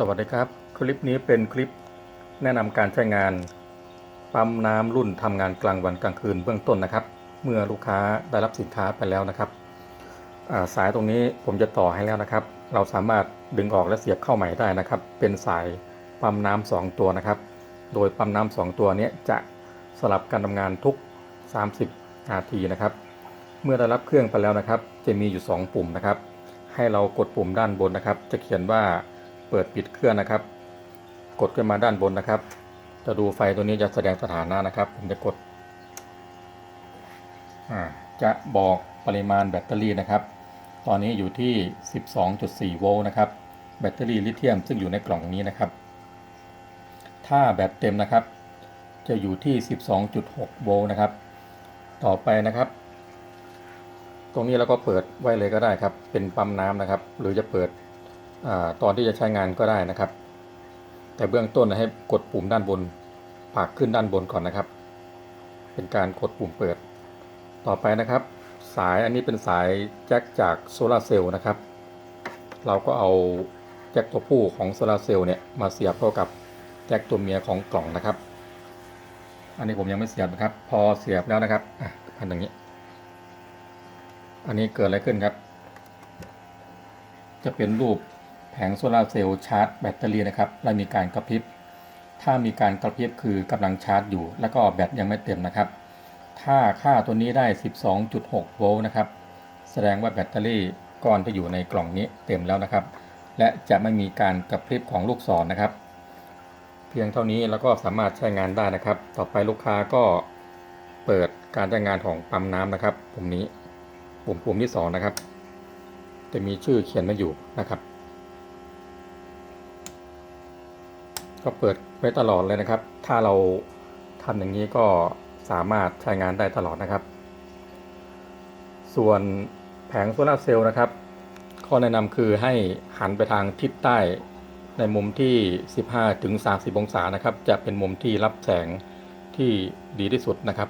สวัสดีครับ คลิปนี้เป็นคลิปแนะนำการใช้งานปั๊มน้ำรุ่นทำงานกลางวันกลางคืนเบื้องต้นนะครับ เมื่อลูกค้าได้รับสินค้าไปแล้วนะครับาสายตรงนี้ผมจะต่อให้แล้วนะครับ เราสามารถดึงออกและเสียบเข้าใหม่ได้นะครับ เป็นสายปั๊มน้ำสองตัวนะครับ โดยปั๊มน้ำสองตัวนี้จะสลับการทำงานทุก 30 นาทีนะครับ เมื่อได้รับเครื่องไปแล้วนะครับ จะมีอยู่ 2 ปุ่มนะครับ ให้เรากดปุ่มด้านบนนะครับ จะเขียนว่า เปิดปิดเครื่องนะครับ กดขึ้นมาด้านบนนะครับ จะดูไฟตัวนี้จะแสดงสถานะนะครับผมจะกดจะบอกปริมาณแบตเตอรี่นะครับ ตอนนี้อยู่ที่ 12.4 โวลต์นะครับ แบตเตอรี่ลิเธียมซึ่งอยู่ในกล่องนี้นะครับ ถ้าแบตเต็มนะครับ จะอยู่ที่ 12.6 โวลต์นะครับ ต่อไปนะครับ ตรงนี้เราก็เปิดไว้เลยก็ได้ครับ เป็นปั๊มน้ำนะครับ หรือจะเปิด ตอนที่จะใช้งานก็ได้นะครับ แต่เบื้องต้นให้กดปุ่มด้านบนผลักขึ้นด้านบนก่อนนะครับ เป็นการกดปุ่มเปิด ต่อไปนะครับ สายอันนี้เป็นสายแจ็คจากโซลาร์เซลล์นะครับ เราก็เอาแจ็คตัวผู้ของโซลาร์เซลล์เนี่ยมาเสียบเข้ากับแจ็คตัวเมียของกล่องนะครับ อันนี้ผมยังไม่เสียบนะครับ พอเสียบแล้วนะครับอะอันอย่างนี้ อันนี้เกิดอะไรขึ้นครับ จะเป็นรูป แผงโซลาเซลล์ชาร์จแบตเตอรี่นะครับและมีการกระพริบ ถ้ามีการกระพริบคือกำลังชาร์จอยู่ แล้วก็แบตยังไม่เต็มนะครับ ถ้าค่าตัวนี้ได้ 12.6 โวลต์นะครับ แสดงว่าแบตเตอรี่ก้อนที่อยู่ในกล่องนี้เต็มแล้วนะครับ และจะไม่มีการกระพริบของลูกศรนนะครับ เพียงเท่านี้แล้วก็สามารถใช้งานได้นะครับ ต่อไปลูกค้าก็เปิดการใช้งานของปั๊มน้ำนะครับ ปุ่มนี้ ปุ่มปุ่มที่สองนะครับ จะมีชื่อเขียนมาอยู่นะครับ ก็เปิดไว้ตลอดเลยนะครับ ถ้าเราทำอย่างนี้ก็สามารถใช้งานได้ตลอดนะครับ ส่วนแผงโซลาเซลล์นะครับ ข้อแนะนำคือให้หันไปทางทิศใต้ในมุมที่ 15ถึง30 องศานะครับ จะเป็นมุมที่รับแสงที่ดีที่สุดนะครับ